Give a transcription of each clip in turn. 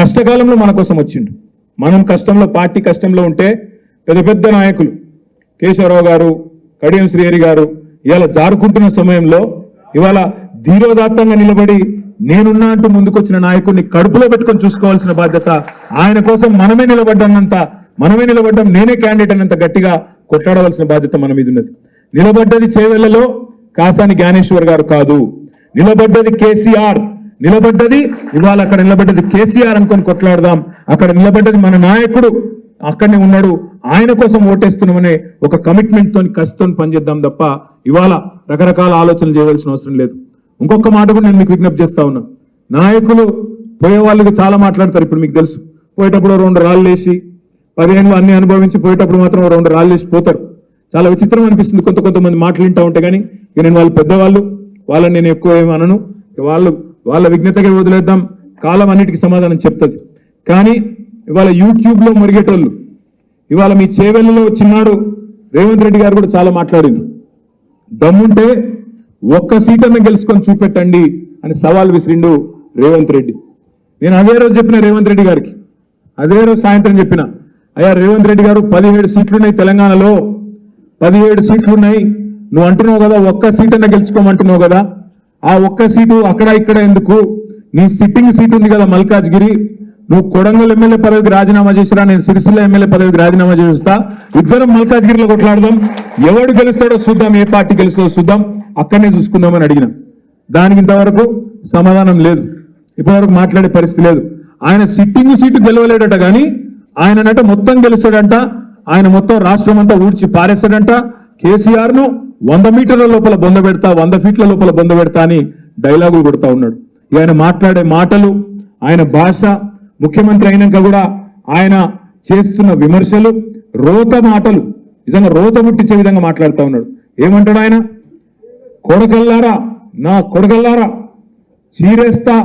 కష్టకాలంలో మన కోసం వచ్చిండు. మనం కష్టంలో పార్టీ కష్టంలో ఉంటే పెద్ద పెద్ద నాయకులు కేశవరావు గారు కడియం శ్రీహరి గారు ఇవాళ జారుకుంటున్న సమయంలో ఇవాళ ధీరోదాత్తంగా నిలబడి నేనున్నా అంటూ ముందుకొచ్చిన నాయకుడిని కడుపులో పెట్టుకొని చూసుకోవాల్సిన బాధ్యత ఆయన కోసం మనమే నిలబడ్డానంత మనమే నిలబడ్డం నేనే క్యాండిడేట్ అన్నంత గట్టిగా కొట్లాడవలసిన బాధ్యత మన మీద ఉన్నది. నిలబడ్డది చేవెళ్ళలో కాసాని జ్ఞానేశ్వర్ గారు కాదు. నిలబడ్డది కేసీఆర్. నిలబడ్డది. ఇవాళ అక్కడ నిలబడ్డది కేసీఆర్ అనుకొని కొట్లాడదాం. అక్కడ నిలబడ్డది మన నాయకుడు. అక్కడనే ఉన్నాడు. ఆయన కోసం ఓటేస్తున్నామనే ఒక కమిట్మెంట్ తోని కసితో పనిచేద్దాం తప్ప ఇవాళ రకరకాల ఆలోచనలు చేయవలసిన అవసరం లేదు. ఇంకొక మాట కూడా నేను మీకు విజ్ఞప్తి చేస్తా ఉన్నా. నాయకులు పోయే వాళ్ళకి చాలా మాట్లాడతారు ఇప్పుడు మీకు తెలుసు. పోయేటప్పుడు రెండు రాళ్ళు వేసి పదిహేను అన్ని అనుభవించి పోయేటప్పుడు మాత్రం రెండు రాళ్ళు వేసి పోతారు. చాలా విచిత్రం అనిపిస్తుంది. కొంత కొంతమంది మాటలు వింటా ఉంటే కానీ నేను వాళ్ళు పెద్దవాళ్ళు. వాళ్ళని నేను ఎక్కువ ఏమనను అనను. వాళ్ళు వాళ్ళ విఘ్నతగా వదిలేద్దాం. కాలం అన్నిటికీ సమాధానం చెప్తుంది. కానీ ఇవాళ యూట్యూబ్లో మురిగేటోళ్ళు ఇవాళ మీ చేవెళ్ళలో చిన్నాడు రేవంత్ రెడ్డి గారు కూడా చాలా మాట్లాడింది దమ్ముంటే ఒక్క సీటన్న గెలుచుకొని చూపెట్టండి అని సవాల్ విసిరిండు రేవంత్ రెడ్డి. నేను అదే రోజు చెప్పిన రేవంత్ రెడ్డి గారికి. అదే రోజు సాయంత్రం చెప్పిన అయ్యా రేవంత్ రెడ్డి గారు పదిహేడు సీట్లున్నాయి తెలంగాణలో. పదిహేడు సీట్లున్నాయి. నువ్వు అంటున్నావు కదా ఒక్క సీట్ అన్న గెలుచుకోమంటున్నావు కదా. ఆ ఒక్క సీటు అక్కడ ఇక్కడ ఎందుకు? నీ సిట్టింగ్ సీట్ ఉంది కదా మల్కాజ్గిరి. నువ్వు కొడంగల్ ఎమ్మెల్యే పదవికి రాజీనామా చేసిరా? నేను సిరిసిల్ల ఎమ్మెల్యే పదవికి రాజీనామా చేస్తా. ఇద్దరం మల్కాజ్గిరిలో కొట్లాడదాం. ఎవడు గెలుస్తాడో చూద్దాం. ఏ పార్టీ గెలుస్తాడో చూద్దాం. అక్కడనే చూసుకుందామని అడిగిన. దానికి ఇంతవరకు సమాధానం లేదు. ఇప్పటివరకు మాట్లాడే పరిస్థితి లేదు. ఆయన సిట్టింగ్ సీటు గెలవలేడట కానీ ఆయననట మొత్తం గెలుస్తాడంట. ఆయన మొత్తం రాష్ట్రం అంతా ఊడ్చి పారేస్తాడంట. కేసీఆర్ను వంద మీటర్ల లోపల బొంద పెడతా వంద ఫీట్ల లోపల బొంద పెడతా అని డైలాగులు కొడతా ఉన్నాడు. ఇక ఆయన మాట్లాడే మాటలు ఆయన భాష ముఖ్యమంత్రి అయినాక కూడా ఆయన చేస్తున్న విమర్శలు రోత మాటలు నిజంగా రోత ముట్టించే విధంగా మాట్లాడుతూ ఉన్నాడు. ఏమంటాడు ఆయన? కొడకల్లారా నా కొడకల్లారా చీరేస్తా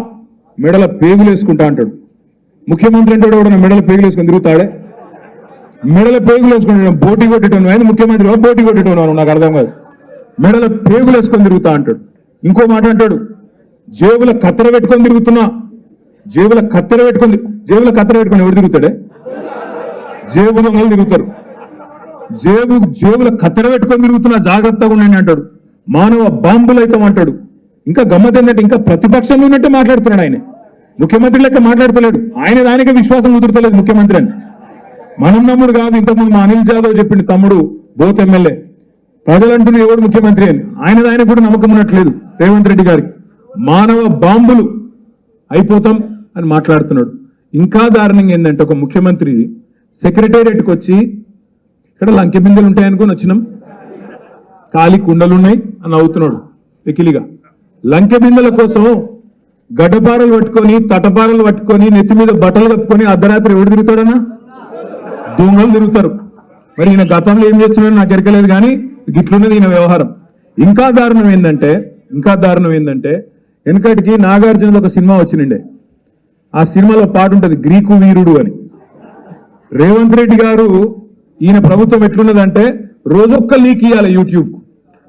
మెడల పేగులు వేసుకుంటా అంటాడు. ముఖ్యమంత్రి అంటే కూడా మెడల పేగులు వేసుకొని తిరుగుతాడే? మెడల పేగులు వేసుకుంటాడు పోటీ కొట్టేటోను ఆయన ముఖ్యమంత్రి బోటి పోటీ నాకు అర్థం కాదు. మెడల పేగులు వేసుకొని తిరుగుతా అంటాడు. ఇంకో మాట అంటాడు జేబుల కత్తెర పెట్టుకొని తిరుగుతున్నా. జేబుల కత్తెర పెట్టుకొని జేబుల కత్తెర పెట్టుకొని ఎవరు తిరుగుతాడే? జేబు దొంగలు తిరుగుతారు. జేబు జేబుల కత్తెర పెట్టుకొని తిరుగుతున్నా జాగ్రత్తగా ఉండండి అంటాడు. మానవ బాంబులు అయితే అంటాడు. ఇంకా గమ్మత్ ఏంటంటే ఇంకా ప్రతిపక్షంలో ఉన్నట్టే మాట్లాడుతున్నాడు ఆయన. ముఖ్యమంత్రి లెక్క మాట్లాడతలేడు. ఆయన దానికే విశ్వాసం కుదురుతలేదు ముఖ్యమంత్రి అని. మనం నమ్ముడు కాదు. ఇంతకుముందు మా అనిల్ జాదవ్ చెప్పింది తమ్ముడు బోత్ ఎమ్మెల్యే. ప్రజలంటున్న ఎవడు ముఖ్యమంత్రి అని. ఆయన ఆయన కూడా నమ్మకం ఉన్నట్లేదు రేవంత్ రెడ్డి గారికి. మానవ బాంబులు అయిపోతాం అని మాట్లాడుతున్నాడు. ఇంకా దారుణంగా ఏంటంటే ఒక ముఖ్యమంత్రి సెక్రటేరియట్కి వచ్చి ఇక్కడ లంకె బిందెలు ఉంటాయనుకొని వచ్చినాం. ఖాళీ కుండలు ఉన్నాయి అని అవుతున్నాడు వెకిలిగా. లంకె బిందెల కోసం గడ్డపారలు పట్టుకొని తటపారలు పట్టుకొని నెత్తి మీద బట్టలు కప్పుకొని అర్ధరాత్రి ఎవడు తిరుగుతాడన్నా? దొంగలు తిరుగుతారు. మరి ఈయన గతంలో ఏం చేస్తున్నాడో నాకు ఎరకలేదు కానీ గిట్లున్నది ఈయన వ్యవహారం. ఇంకా దారుణం ఏంటంటే ఇంకా దారుణం ఏంటంటే వెనకటికి నాగార్జునది ఒక సినిమా వచ్చినండే ఆ సినిమాలో పాట ఉంటుంది గ్రీకు వీరుడు అని. రేవంత్ రెడ్డి గారు ఈయన ప్రభుత్వం ఎట్లున్నదంటే రోజొక్క లీక్ ఇవ్వాలి యూట్యూబ్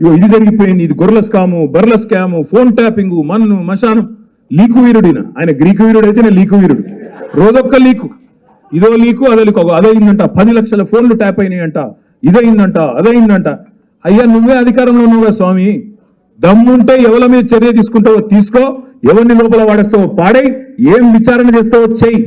ఇగో ఇది జరిగిపోయింది ఇది గొర్రెల స్కాము బర్రెల స్కాము ఫోన్ ట్యాపింగ్ మన్ను మశానం. లీకు వీరుడు ఈయన. ఆయన గ్రీకు వీరుడు అయితే నేను లీకు వీరుడు. రోజొక్క లీకు. ఇదో లీకు అదో లీకు అదయిందంట పది లక్షల ఫోన్లు ట్యాప్ అయినాయంట. ఇదయిందంట అదయిందంట. అయ్యా నువ్వే అధికారంలో ఉన్నావుగా స్వామి. దమ్ముంటే ఎవల మీద చర్య తీసుకుంటావో తీసుకో ఎవరిని లోపల వాడేస్తావో పాడై ఏం విచారణ చేస్తావో చెయ్యి